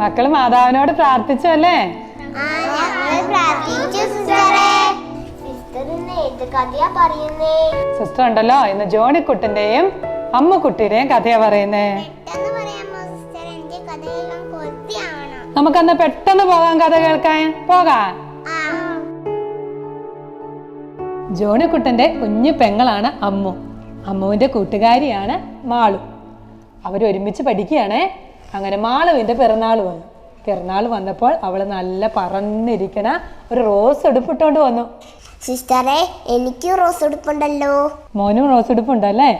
മക്കൾ മാതാവിനോട് പ്രാർത്ഥിച്ചു അല്ലേ സിസ്റ്റർ ഉണ്ടല്ലോ ഇന്ന് ജോണിക്കുട്ടിന്റെയും അമ്മുക്കുട്ടിയുടെയും കഥയാ പറയുന്നേ. നമുക്കന്ന് പെട്ടെന്ന് പോകാം കഥ കേൾക്കാൻ. പോകാം. ആ. ജോണിക്കുട്ടന്റെ കുഞ്ഞു പെങ്ങളാണ് അമ്മു. അമ്മുവിന്റെ കൂട്ടുകാരിയാണ് മാളു. അവരൊരുമിച്ച് പഠിക്കുകയാണേ. അങ്ങനെ മാളുവിന്റെ പിറന്നാൾ വന്നു. പിറന്നാൾ വന്നപ്പോൾ അവൾ നല്ല പറന്നിരിക്കണ ഒരു റോസ് എടുപ്പിട്ടോണ്ട് വന്നു. സിസ്റ്ററെ എനിക്ക് റോസ് ഉടുപ്പുണ്ടല്ലോ. മോനും റോസ് ഉടുപ്പുണ്ടല്ലേ?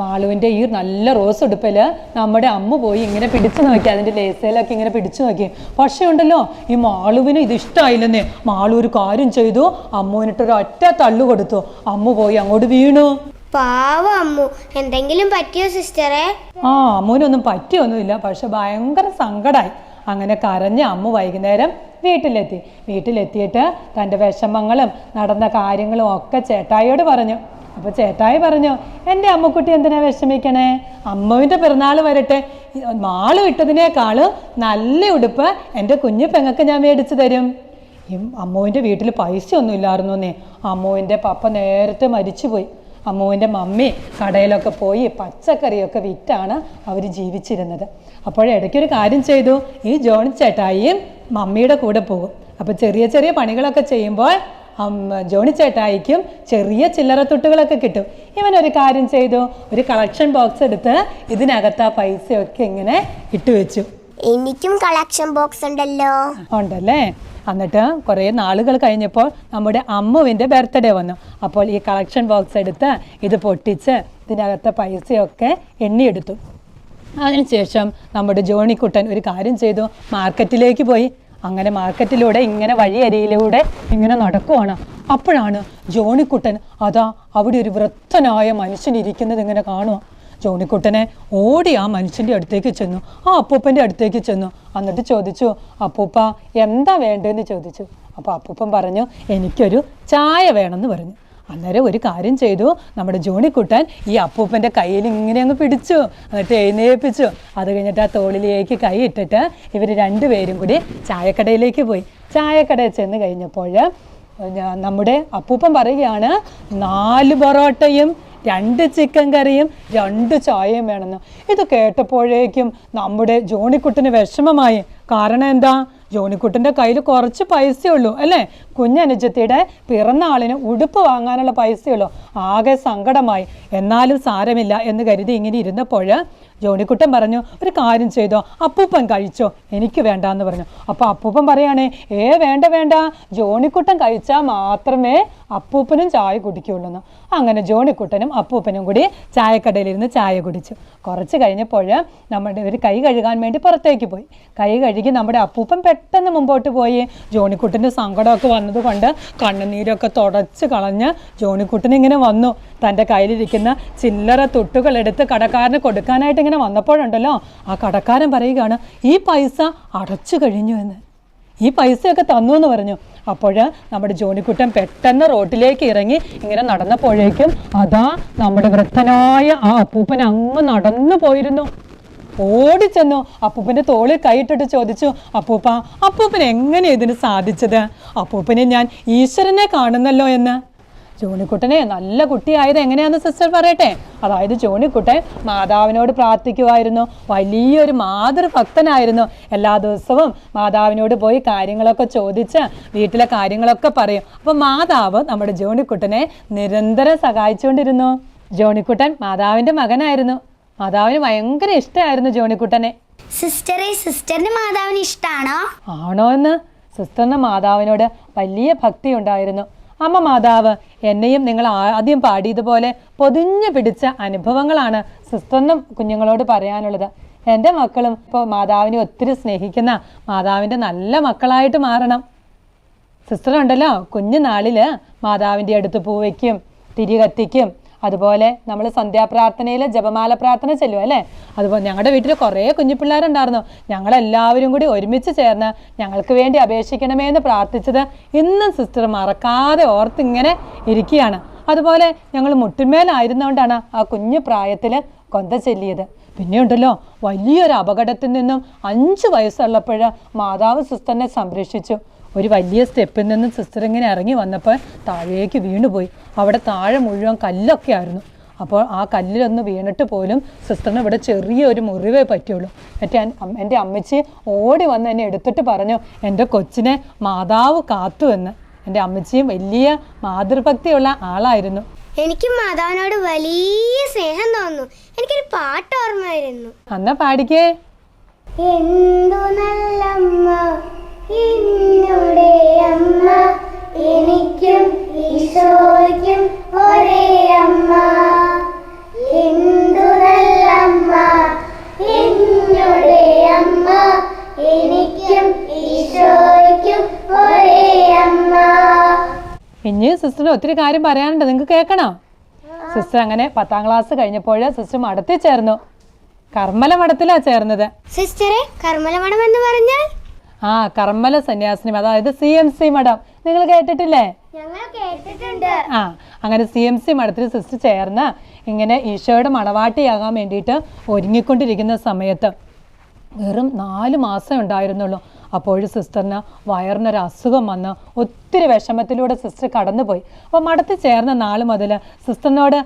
മാളുവിന്റെ ഈ നല്ല റോസ് ഉടുപ്പിൽ നമ്മുടെ അമ്മ പോയി ഇങ്ങനെ പിടിച്ചു നോക്കി അതിന്റെ ലേസയിലൊക്കെ ഇങ്ങനെ പിടിച്ചു നോക്കി. പക്ഷേ ഉണ്ടല്ലോ ഈ മാളുവിന് ഇത് ഇഷ്ടമായില്ലെന്നേ മാളു ഒരു കാര്യം ചെയ്തു അമ്മുവിനിട്ടൊരു ഒറ്റ തള്ളു കൊടുത്തു. അമ്മ പോയി അങ്ങോട്ട് വീണു. പാവം എന്തെങ്കിലും പറ്റിയോ സിസ്റ്ററെ? ആ അമ്മുവിനൊന്നും പറ്റിയൊന്നുമില്ല. പക്ഷെ ഭയങ്കര സങ്കടായി. അങ്ങനെ കരഞ്ഞ് അമ്മ വൈകുന്നേരം വീട്ടിലെത്തി. വീട്ടിലെത്തിയിട്ട് തന്റെ വിഷമങ്ങളും നടന്ന കാര്യങ്ങളും ഒക്കെ ചേട്ടായിയോട് പറഞ്ഞു. അപ്പോൾ ചേട്ടായി പറഞ്ഞു എന്റെ അമ്മക്കുട്ടി എന്തിനാ വിഷമിക്കണേ? അമ്മുവിന്റെ പിറന്നാൾ വരട്ടെ. മാൾ ഇട്ടതിനേക്കാളും നല്ല ഉടുപ്പ് എന്റെ കുഞ്ഞു പെങ്ങൾക്ക് ഞാൻ മേടിച്ചു തരും. ഈ അമ്മുവിന്റെ വീട്ടിൽ പൈസ ഒന്നും ഇല്ലായിരുന്നു എന്നേ അമ്മുവിന്റെ പപ്പ നേരത്തെ മരിച്ചുപോയി. അമ്മുവിന്റെ മമ്മി കടയിലൊക്കെ പോയി പച്ചക്കറിയൊക്കെ വിറ്റാണ് അവർ ജീവിച്ചിരുന്നത്. അപ്പോൾ ഇടയ്ക്കൊരു കാര്യം ചെയ്തു. ഈ ജോണി ചേട്ടായിയും മമ്മിയുടെ കൂടെ പോകും. അപ്പോൾ ചെറിയ ചെറിയ പണികളൊക്കെ ചെയ്യുമ്പോൾ ജോണി ചേട്ടായിക്കും ചെറിയ ചില്ലറ തുട്ടുകളൊക്കെ കിട്ടും. ഇവൻ ഒരു കാര്യം ചെയ്തു. ഒരു കളക്ഷൻ ബോക്സ് എടുത്ത് ഇതിനകത്ത് ആ പൈസയൊക്കെ ഇങ്ങനെ ഇട്ട് വെച്ചു എനിക്കും കളക്ഷൻ ബോക്സ് ഉണ്ടല്ലോ. ഉണ്ടല്ലേ? എന്നിട്ട് കുറേ നാളുകൾ കഴിഞ്ഞപ്പോൾ നമ്മുടെ അമ്മുവിന്റെ ബർത്ത്ഡേ വന്നു. അപ്പോൾ ഈ കളക്ഷൻ ബോക്സ് എടുത്ത് ഇത് പൊട്ടിച്ച് ഇതിനകത്തെ പൈസയൊക്കെ എണ്ണിയെടുത്തു. അതിനുശേഷം നമ്മുടെ ജോണിക്കുട്ടൻ ഒരു കാര്യം ചെയ്തു. മാർക്കറ്റിലേക്ക് പോയി. അങ്ങനെ മാർക്കറ്റിലൂടെ ഇങ്ങനെ വഴിയരിയിലൂടെ ഇങ്ങനെ നടക്കുവാണ്. അപ്പോഴാണ് ജോണിക്കുട്ടൻ അതാ അവിടെ ഒരു വൃത്തനായ മനുഷ്യൻ ഇരിക്കുന്നത് ഇങ്ങനെ കാണുക ജോണിക്കുട്ടനെ ഓടി ആ മനുഷ്യന്റെ അടുത്തേക്ക് ചെന്നു. ആ അപ്പൂപ്പന്റെ അടുത്തേക്ക് ചെന്നു. എന്നിട്ട് ചോദിച്ചു അപ്പൂപ്പ എന്താ വേണ്ടതെന്ന് ചോദിച്ചു? അപ്പോൾ അപ്പൂപ്പൻ പറഞ്ഞു എനിക്കൊരു ചായ വേണമെന്ന് പറഞ്ഞു. അന്നേരം ഒരു കാര്യം ചെയ്തു. നമ്മുടെ ജോണിക്കുട്ടൻ ഈ അപ്പൂപ്പന്റെ കയ്യിൽ ഇങ്ങനെ അങ്ങ് പിടിച്ചു. എന്നിട്ട് എഴുന്നേൽപ്പിച്ചു അത് കഴിഞ്ഞിട്ട് ആ തോളിലേക്ക് കൈ ഇട്ടിട്ട് ഇവർ രണ്ടുപേരും കൂടി ചായക്കടയിലേക്ക് പോയി. ചായക്കടയിൽ ചെന്ന് കഴിഞ്ഞപ്പോൾ നമ്മുടെ അപ്പൂപ്പൻ പറയുകയാണ് നാല് പൊറോട്ടയും രണ്ട് ചിക്കൻ കറിയും രണ്ട് ചായയും വേണമെന്ന്. ഇത് കേട്ടപ്പോഴേക്കും നമ്മുടെ ജോണിക്കുട്ടിന് വിഷമമായി. കാരണം എന്താ? ജോണിക്കുട്ടിന്റെ കയ്യിൽ കുറച്ച് പൈസയുള്ളൂ അല്ലേ? കുഞ്ഞനുജത്തിയുടെ പിറന്നാളിന് ഉടുപ്പ് വാങ്ങാനുള്ള പൈസയുള്ളൂ. ആകെ സങ്കടമായി. എന്നാലും സാരമില്ല എന്ന് കരുതി ഇങ്ങനെ ഇരുന്നപ്പോൾ ജോണിക്കുട്ടൻ പറഞ്ഞു ഒരു കാര്യം ചെയ്തോ അപ്പൂപ്പൻ കഴിച്ചോ എനിക്ക് വേണ്ട എന്ന് പറഞ്ഞു. അപ്പോൾ അപ്പൂപ്പൻ പറയുകയാണേ ഏ വേണ്ട വേണ്ട. ജോണിക്കുട്ടൻ കഴിച്ചാൽ മാത്രമേ അപ്പൂപ്പനും ചായ കുടിക്കുകയുള്ളൂ അങ്ങനെ ജോണിക്കുട്ടനും അപ്പൂപ്പനും കൂടി ചായക്കടയിലിരുന്ന് ചായ കുടിച്ചു. കുറച്ച് കഴിഞ്ഞപ്പോൾ നമ്മുടെ ഒരു കൈ കഴുകാൻ വേണ്ടി പുറത്തേക്ക് പോയി. കൈ കഴുകി നമ്മുടെ അപ്പൂപ്പൻ പെട്ടെന്ന് മുമ്പോട്ട് പോയി. ജോണിക്കുട്ടന്റെ സങ്കടമൊക്കെ വന്നതുകൊണ്ട് കണ്ണുനീരൊക്കെ തുടച്ച് കളഞ്ഞ് ജോണിക്കുട്ടൻ ഇങ്ങനെ വന്നു. തന്റെ കയ്യിലിരിക്കുന്ന ചില്ലറ തുട്ടുകൾ എടുത്ത് കടക്കാരന് കൊടുക്കാനായിട്ട് ഇങ്ങനെ വന്നപ്പോഴുണ്ടല്ലോ. ആ കടക്കാരൻ പറയുകയാണ് ഈ പൈസ അടച്ചു കഴിഞ്ഞു എന്ന്. ഈ പൈസയൊക്കെ തന്നു എന്ന് പറഞ്ഞു. അപ്പോൾ നമ്മുടെ ജോണിക്കുട്ടൻ പെട്ടെന്ന് റോട്ടിലേക്ക് ഇറങ്ങി ഇങ്ങനെ നടന്നപ്പോഴേക്കും അതാ നമ്മുടെ വൃദ്ധനായ ആ അപ്പൂപ്പൻ അങ്ങ് നടന്നു പോയിരുന്നു. ഓടിച്ചെന്നു. അപ്പൂപ്പന്റെ തോളിൽ കൈയിട്ടിട്ട് ചോദിച്ചു അപ്പൂപ്പ അപ്പൂപ്പൻ എങ്ങനെ ഇതിന് സാധിച്ചത്? അപ്പൂപ്പനെ ഞാൻ ഈശ്വരനെ കാണുന്നല്ലോ എന്ന്. ജോണിക്കുട്ടനെ നല്ല കുട്ടിയായത് എങ്ങനെയാന്ന് സിസ്റ്റർ പറയട്ടെ? അതായത് ജോണിക്കുട്ടൻ മാതാവിനോട് പ്രാർത്ഥിക്കുമായിരുന്നു വലിയൊരു മാതൃഭക്തനായിരുന്നു. എല്ലാ ദിവസവും മാതാവിനോട് പോയി കാര്യങ്ങളൊക്കെ ചോദിച്ച് വീട്ടിലെ കാര്യങ്ങളൊക്കെ പറയും. അപ്പോൾ മാതാവ് നമ്മുടെ ജോണിക്കുട്ടനെ നിരന്തരം സഹായിച്ചുകൊണ്ടിരുന്നു. ജോണിക്കുട്ടൻ മാതാവിന്റെ മകനായിരുന്നു. മാതാവിന് ഭയങ്കര ഇഷ്ടമായിരുന്നു ജോണിക്കുട്ടനെ. സിസ്റ്ററെ സിസ്റ്ററിന് മാതാവിന് ഇഷ്ടാണോ? ആണോ എന്ന് സിസ്റ്ററിന് മാതാവിനോട് വലിയ ഭക്തി ഉണ്ടായിരുന്നു. അമ്മ മാതാവ് എന്നെയും നിങ്ങൾ ആദ്യം പാടിയതുപോലെ പൊതിഞ്ഞു പിടിച്ച അനുഭവങ്ങളാണ് സിസ്റ്ററിനും കുഞ്ഞുങ്ങളോട് പറയാനുള്ളത്. എന്റെ മക്കളും ഇപ്പോൾ മാതാവിനെ ഒത്തിരി സ്നേഹിക്കുന്ന മാതാവിന്റെ നല്ല മക്കളായിട്ട് മാറണം. സിസ്റ്ററുണ്ടല്ലോ കുഞ്ഞു നാളിൽ മാതാവിന്റെ അടുത്ത് പൂ വയ്ക്കും തിരി കത്തിക്കും അതുപോലെ നമ്മൾ സന്ധ്യാപ്രാർത്ഥനയിൽ ജപമാല പ്രാർത്ഥന ചെല്ലും അല്ലേ? അതുപോലെ ഞങ്ങളുടെ വീട്ടിൽ കുറേ കുഞ്ഞു പിള്ളേരുണ്ടായിരുന്നു ഞങ്ങളെല്ലാവരും കൂടി ഒരുമിച്ച് ചേർന്ന് ഞങ്ങൾക്ക് വേണ്ടി അപേക്ഷിക്കണമേ എന്ന് പ്രാർത്ഥിച്ചത് ഇന്നും സിസ്റ്റർ മറക്കാതെ ഓർത്തിങ്ങനെ ഇരിക്കുകയാണ്. അതുപോലെ ഞങ്ങൾ മുട്ടിന്മേലായിരുന്നുകൊണ്ടാണ് ആ കുഞ്ഞു പ്രായത്തിൽ കൊന്ത ചെല്ലിയത്. പിന്നെയുണ്ടല്ലോ വലിയൊരു അപകടത്തിൽ നിന്നും അഞ്ച് വയസ്സുള്ളപ്പോഴ് മാതാവ് സിസ്റ്ററിനെ സംരക്ഷിച്ചു. ഒരു വലിയ സ്റ്റെപ്പിൽ നിന്ന് സിസ്റ്റർ ഇങ്ങനെ ഇറങ്ങി വന്നപ്പോൾ താഴേക്ക് വീണുപോയി. അവിടെ താഴെ മുഴുവൻ കല്ലൊക്കെ ആയിരുന്നു. അപ്പോൾ ആ കല്ലിലൊന്ന് വീണിട്ട് പോലും സിസ്റ്ററിന് ഇവിടെ ചെറിയൊരു മുറിവേ പറ്റുള്ളൂ. മറ്റേ എന്റെ അമ്മച്ചി ഓടി വന്ന് എന്നെ എടുത്തിട്ട് പറഞ്ഞു എന്റെ കൊച്ചിനെ മാതാവ് കാത്തു എന്ന്. എന്റെ അമ്മച്ചിയും വലിയ മാതൃഭക്തിയുള്ള ആളായിരുന്നു. എനിക്ക് മാതാവിനോട് വലിയ സ്നേഹം തോന്നുന്നു. എനിക്കൊരു പാട്ട് ഓർമ്മ വരുന്നു. അന്നാ പാടിക്കേ. എന്തു നല്ലമ്മ എനിക്കും ഈശോയ്ക്കും ഒരേ അമ്മ എന്തു നല്ലമ്മ എന്നുടെ അമ്മ എനിക്കും ഈശോയ്ക്കും ഒരേ അമ്മ. ഇനി സിസ്റ്ററിന് ഒത്തിരി കാര്യം പറയാനുണ്ട്. നിങ്ങൾക്ക് കേൾക്കണോ? സിസ്റ്റർ അങ്ങനെ പത്താം ക്ലാസ് കഴിഞ്ഞപ്പോൾ സിസ്റ്റർ മഠത്തിൽ ചേർന്നു. കർമ്മല മഠത്തിലാ ചേർന്നത്. സിസ്റ്ററെ കർമ്മലമണം എന്ന് പറഞ്ഞാൽ? ആ കർമ്മല സന്യാസിനി അതായത് സി എം സി മഠം. നിങ്ങൾ കേട്ടിട്ടില്ലേ? ആ അങ്ങനെ സി എം സി മഠത്തിൽ സിസ്റ്റർ ചേർന്ന് ഇങ്ങനെ ഈശോയുടെ മണവാട്ടിയാകാൻ വേണ്ടിയിട്ട് ഒരുങ്ങിക്കൊണ്ടിരിക്കുന്ന സമയത്ത് വെറും നാല് മാസം ഉണ്ടായിരുന്നുള്ളൂ. അപ്പോൾ സിസ്റ്ററിന് വയറിനൊരു അസുഖം വന്ന് ഒത്തിരി വിഷമത്തിലൂടെ സിസ്റ്റർ കടന്നുപോയി. അപ്പോൾ മഠത്തിൽ ചേർന്ന നാൾ മുതൽ സിസ്റ്ററിനോട്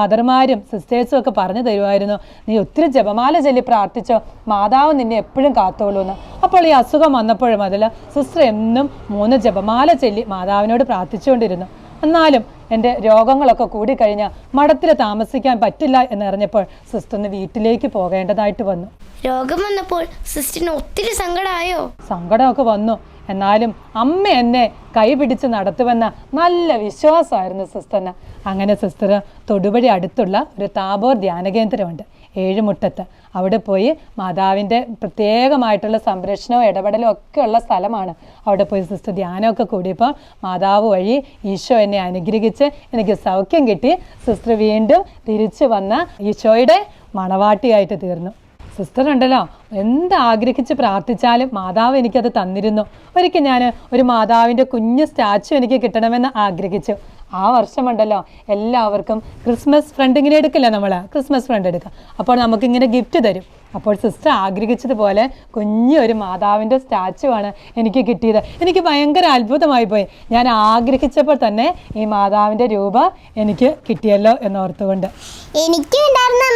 മദർമാരും സിസ്റ്റേഴ്സും ഒക്കെ പറഞ്ഞു തരുമായിരുന്നു. നീ ഒത്തിരി ജപമാല ചൊല്ലി പ്രാർത്ഥിച്ചോ മാതാവ് നിന്നെ എപ്പോഴും കാത്തോളൂ എന്ന്. അപ്പോൾ ഈ അസുഖം വന്നപ്പോൾ മുതൽ സിസ്റ്റർ എന്നും മൂന്ന് ജപമാല ചൊല്ലി മാതാവിനോട് പ്രാർത്ഥിച്ചുകൊണ്ടിരുന്നു. എന്നാലും എന്റെ രോഗങ്ങളൊക്കെ കൂടിക്കഴിഞ്ഞാൽ മഠത്തിൽ താമസിക്കാൻ പറ്റില്ല എന്നറിഞ്ഞപ്പോൾ സിസ്റ്ററിന് വീട്ടിലേക്ക് പോകേണ്ടതായിട്ട് വന്നു. രോഗം വന്നപ്പോൾ സിസ്റ്ററിന് ഒത്തിരി സങ്കടമായോ? സങ്കടമൊക്കെ വന്നു. എന്നാലും അമ്മ എന്നെ കൈപിടിച്ച് നടത്തുമെന്ന നല്ല വിശ്വാസമായിരുന്നു സിസ്റ്ററിന്. അങ്ങനെ സിസ്റ്റർ തൊടുപടി അടുത്തുള്ള ഒരു താബോർ ധ്യാന കേന്ദ്രമുണ്ട് ഏഴുമുട്ടത്ത്. അവിടെ പോയി മാതാവിന്റെ പ്രത്യേകമായിട്ടുള്ള സംരക്ഷണവും ഇടപെടലും ഒക്കെ ഉള്ള സ്ഥലമാണ്. അവിടെ പോയി സിസ്റ്റർ ധ്യാനമൊക്കെ കൂടിയപ്പോൾ മാതാവ് വഴി ഈശോ എന്നെ അനുഗ്രഹിച്ച് എനിക്ക് സൗഖ്യം കിട്ടി. സിസ്റ്റർ വീണ്ടും തിരിച്ചു വന്ന ഈശോയുടെ മണവാട്ടിയായിട്ട് തീർന്നു. സിസ്റ്റർ ഉണ്ടല്ലോ എന്ത് ആഗ്രഹിച്ച് പ്രാർത്ഥിച്ചാലും മാതാവ് എനിക്കത് തന്നിരുന്നു. ഒരിക്കൽ ഞാൻ ഒരു മാതാവിന്റെ കുഞ്ഞ് സ്റ്റാച്ചു എനിക്ക് കിട്ടണമെന്ന് ആഗ്രഹിച്ചു. ആ വർഷമുണ്ടല്ലോ എല്ലാവർക്കും ക്രിസ്മസ് ഫ്രണ്ട് ഇങ്ങനെ എടുക്കില്ല നമ്മൾ ക്രിസ്മസ് ഫ്രണ്ട് എടുക്കുക അപ്പോൾ നമുക്കിങ്ങനെ ഗിഫ്റ്റ് തരും. അപ്പോൾ സിസ്റ്റർ ആഗ്രഹിച്ചതുപോലെ കുഞ്ഞൊരു ഒരു മാതാവിന്റെ സ്റ്റാച്ചു ആണ് എനിക്ക് കിട്ടിയത്. എനിക്ക് ഭയങ്കര അത്ഭുതമായി പോയി. ഞാൻ ആഗ്രഹിച്ചപ്പോൾ തന്നെ ഈ മാതാവിന്റെ രൂപ എനിക്ക് കിട്ടിയല്ലോ എന്നോർത്തുകൊണ്ട്.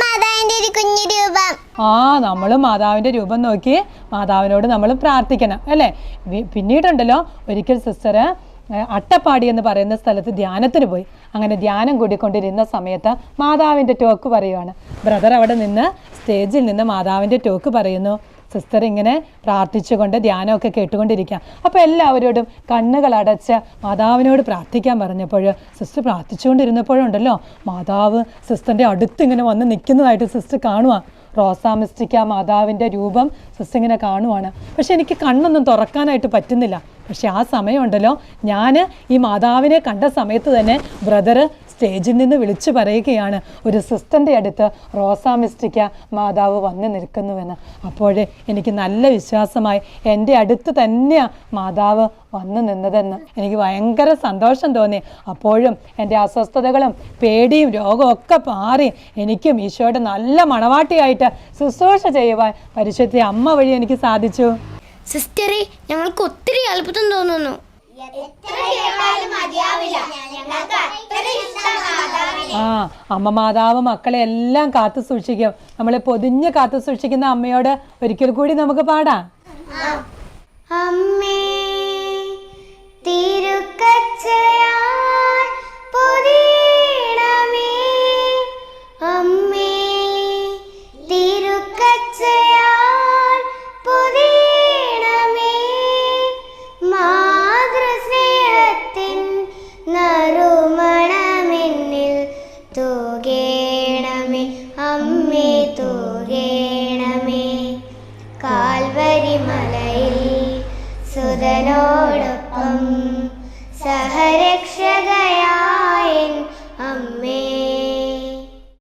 മാതാവിന്റെ ഒരു കുഞ്ഞു രൂപം. ആ നമ്മൾ മാതാവിന്റെ രൂപം നോക്കി മാതാവിനോട് നമ്മൾ പ്രാർത്ഥിക്കണം അല്ലേ? പിന്നീടുണ്ടല്ലോ ഒരിക്കൽ സിസ്റ്റർ അട്ടപ്പാടി എന്ന് പറയുന്ന സ്ഥലത്ത് ധ്യാനത്തിന് പോയി. അങ്ങനെ ധ്യാനം കൂടിക്കൊണ്ടിരുന്ന സമയത്ത് മാതാവിന്റെ ടോക്ക് പറയുവാണ്. ബ്രദർ അവിടെ നിന്ന് സ്റ്റേജിൽ നിന്ന് മാതാവിന്റെ ടോക്ക് പറയുന്നു. സിസ്റ്റർ ഇങ്ങനെ പ്രാർത്ഥിച്ചുകൊണ്ട് ധ്യാനമൊക്കെ കേട്ടുകൊണ്ടിരിക്കുക. അപ്പോൾ എല്ലാവരോടും കണ്ണുകൾ അടച്ച് മാതാവിനോട് പ്രാർത്ഥിക്കാൻ പറഞ്ഞപ്പോൾ സിസ്റ്റർ പ്രാർത്ഥിച്ചുകൊണ്ടിരുന്നപ്പോഴുണ്ടല്ലോ മാതാവ് സിസ്റ്ററിന്റെ അടുത്ത് ഇങ്ങനെ വന്ന് നിൽക്കുന്നതായിട്ട് സിസ്റ്റർ കാണുക റോസാമിസ്റ്റിക്ക മാതാവിന്റെ രൂപം സിസ്റ്റർ ഇങ്ങനെ കാണുവാണ്. പക്ഷെ എനിക്ക് കണ്ണൊന്നും തുറക്കാനായിട്ട് പറ്റുന്നില്ല. പക്ഷെ ആ സമയമുണ്ടല്ലോ. ഞാൻ ഈ മാതാവിനെ കണ്ട സമയത്ത് തന്നെ ബ്രദർ സ്റ്റേജിൽ നിന്ന് വിളിച്ചു പറയുകയാണ്. ഒരു സിസ്റ്ററിന്റെ അടുത്ത് റോസാ മിസ്റ്റിക്ക മാതാവ് വന്ന് നിൽക്കുന്നുവെന്ന്. അപ്പോഴേ എനിക്ക് നല്ല വിശ്വാസമായി എന്റെ അടുത്ത് തന്നെയാണ് മാതാവ് വന്നു നിന്നതെന്ന് എനിക്ക് ഭയങ്കര സന്തോഷം തോന്നി. അപ്പോഴും എന്റെ അസ്വസ്ഥതകളും പേടിയും രോഗവും ഒക്കെ മാറി എനിക്കും ഈശോയുടെ നല്ല മണവാട്ടിയായിട്ട് ശുശ്രൂഷ ചെയ്യുവാൻ പരിശുദ്ധ അമ്മ വഴി എനിക്ക് സാധിച്ചു. സിസ്റ്ററെ ഞങ്ങൾക്ക് ഒത്തിരി അത്ഭുതം തോന്നുന്നു. ആ അമ്മ മാതാവ് മക്കളെ എല്ലാം കാത്തു സൂക്ഷിക്കും. നമ്മളെ പൊതിഞ്ഞ് കാത്തു സൂക്ഷിക്കുന്ന അമ്മയോട് ഒരിക്കൽ കൂടി നമുക്ക് പാടാം. അമ്മേ തിരുക്കച്ചയാൽ